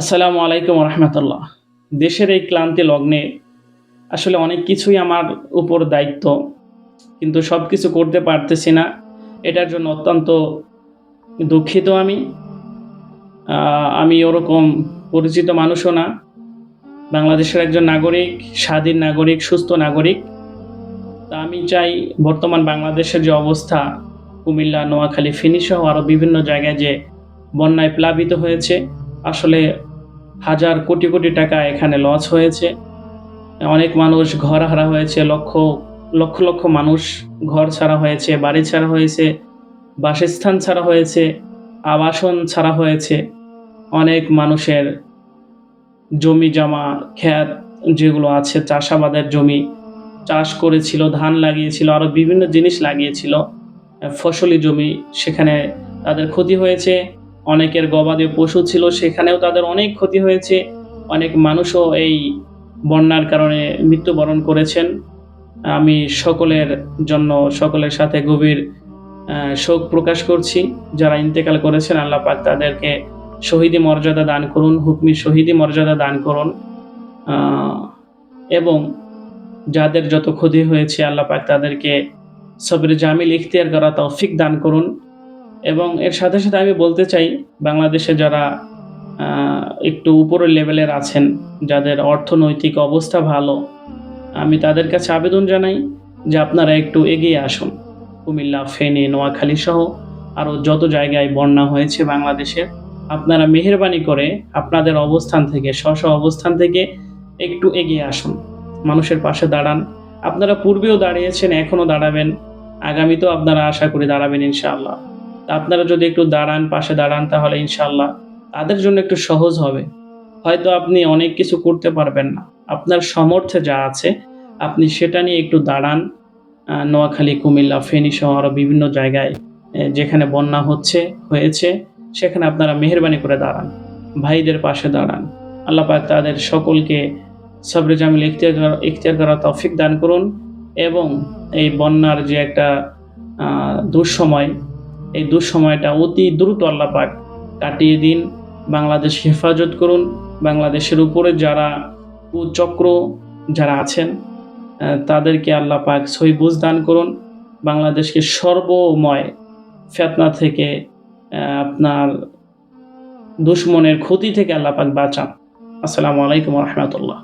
আসসালামু আলাইকুম রহমতুল্লাহ। দেশের এই ক্লান্তি লগ্নে আসলে অনেক কিছুই আমার উপর দায়িত্ব, কিন্তু সব কিছু করতে পারতেছি না। এটার জন্য অত্যন্ত দুঃখিত আমি। আমি ওরকম পরিচিত মানুষও না। বাংলাদেশের একজন নাগরিক, স্বাধীন নাগরিক, সুস্থ নাগরিক। তা আমি চাই বর্তমান বাংলাদেশের যে অবস্থা, কুমিল্লা, নোয়াখালী ফেনী সহ আরও বিভিন্ন জায়গায় যে বন্যায় প্লাবিত হয়েছে, আসলে হাজার কোটি কোটি টাকা এখানে লস হয়েছে। অনেক মানুষ ঘর হারা হয়েছে, লক্ষ লক্ষ লক্ষ মানুষ ঘর ছাড়া হয়েছে, বাড়ি ছাড়া হয়েছে, বাসস্থান ছাড়া হয়েছে, আবাসন ছাড়া হয়েছে। অনেক মানুষের জমি জমা খ্যাত যেগুলো আছে, চাষাবাদের জমি চাষ করেছিল, ধান লাগিয়েছিল আরও বিভিন্ন জিনিস লাগিয়েছিল, ফসলি জমি, সেখানে তাদের ক্ষতি হয়েছে। অনেকের গবাদি পশু ছিল, সেখানেও তাদের অনেক ক্ষতি হয়েছে। অনেক মানুষও এই বন্যার কারণে মৃত্যুবরণ করেছেন। আমি সকলের জন্য, সকলের সাথে গভীর শোক প্রকাশ করছি। যারা ইন্তেকাল করেছেন, আল্লাহ পাক তাদেরকে শহীদি মর্যাদা দান করুন, হুকমি শহীদি মর্যাদা দান করুন। এবং যাদের যত ক্ষতি হয়েছে, আল্লাহ পাক তাদেরকে সবরে জামিল ইখতিয়ার করা তৌফিক দান করুন। এবং এর সাথে সাথে আমি বলতে চাই, বাংলাদেশে যারা একটু উপরের লেভেলের আছেন, যাদের অর্থনৈতিক অবস্থা ভালো, আমি তাদের কাছে আবেদন জানাই যে আপনারা একটু এগিয়ে আসুন। কুমিল্লা, ফেনী, নোয়াখালী সহ আরও যত জায়গায় বন্যা হয়েছে বাংলাদেশের আপনারা মেহরবানি করে আপনাদের অবস্থান থেকে স্ব অবস্থান থেকে একটু এগিয়ে আসুন। মানুষের পাশে দাঁড়ান। আপনারা পূর্বেও দাঁড়িয়েছেন, এখনও দাঁড়াবেন। আগামীতেও আপনারা আশা করি দাঁড়াবেন ইনশাআল্লাহ। আপনারা যদি একটু দাঁড়ান, পাশে দাঁড়ান তাহলে ইনশাল্লাহ তাদের জন্য একটু সহজ হবে। হয়তো আপনি অনেক কিছু করতে পারবেন না। আপনার সমর্থে যা আছে, আপনি সেটা নিয়ে একটু দাঁড়ান। নোয়াখালী, কুমিল্লা, ফেনী সহ আরও বিভিন্ন জায়গায় যেখানে বন্যা হচ্ছে, হয়েছে, সেখানে আপনারা মেহরবানি করে দাঁড়ান। ভাইদের পাশে দাঁড়ান। আল্লাহ পাক তাদের সকলকে সবরে জামিল ইখতিয়ার ইখতিয়ার করা তৌফিক দান করুন এবং এই বন্যার যে একটা দুঃসময় এই দুঃসময়টা অতি দ্রুত আল্লাহ পাক কাটিয়ে দিন। বাংলাদেশ হেফাজত করুন। বাংলাদেশের উপরে যারা কুচক্র যারা আছেন তাদেরকে আল্লাহ পাক সহি বুঝ দান করুন। বাংলাদেশকে সর্বময় ফেতনা থেকে আপনার দুশ্মনের ক্ষতি থেকে আল্লাহ পাক বাঁচান। আসসালামু আলাইকুম রহমতুল্লাহ।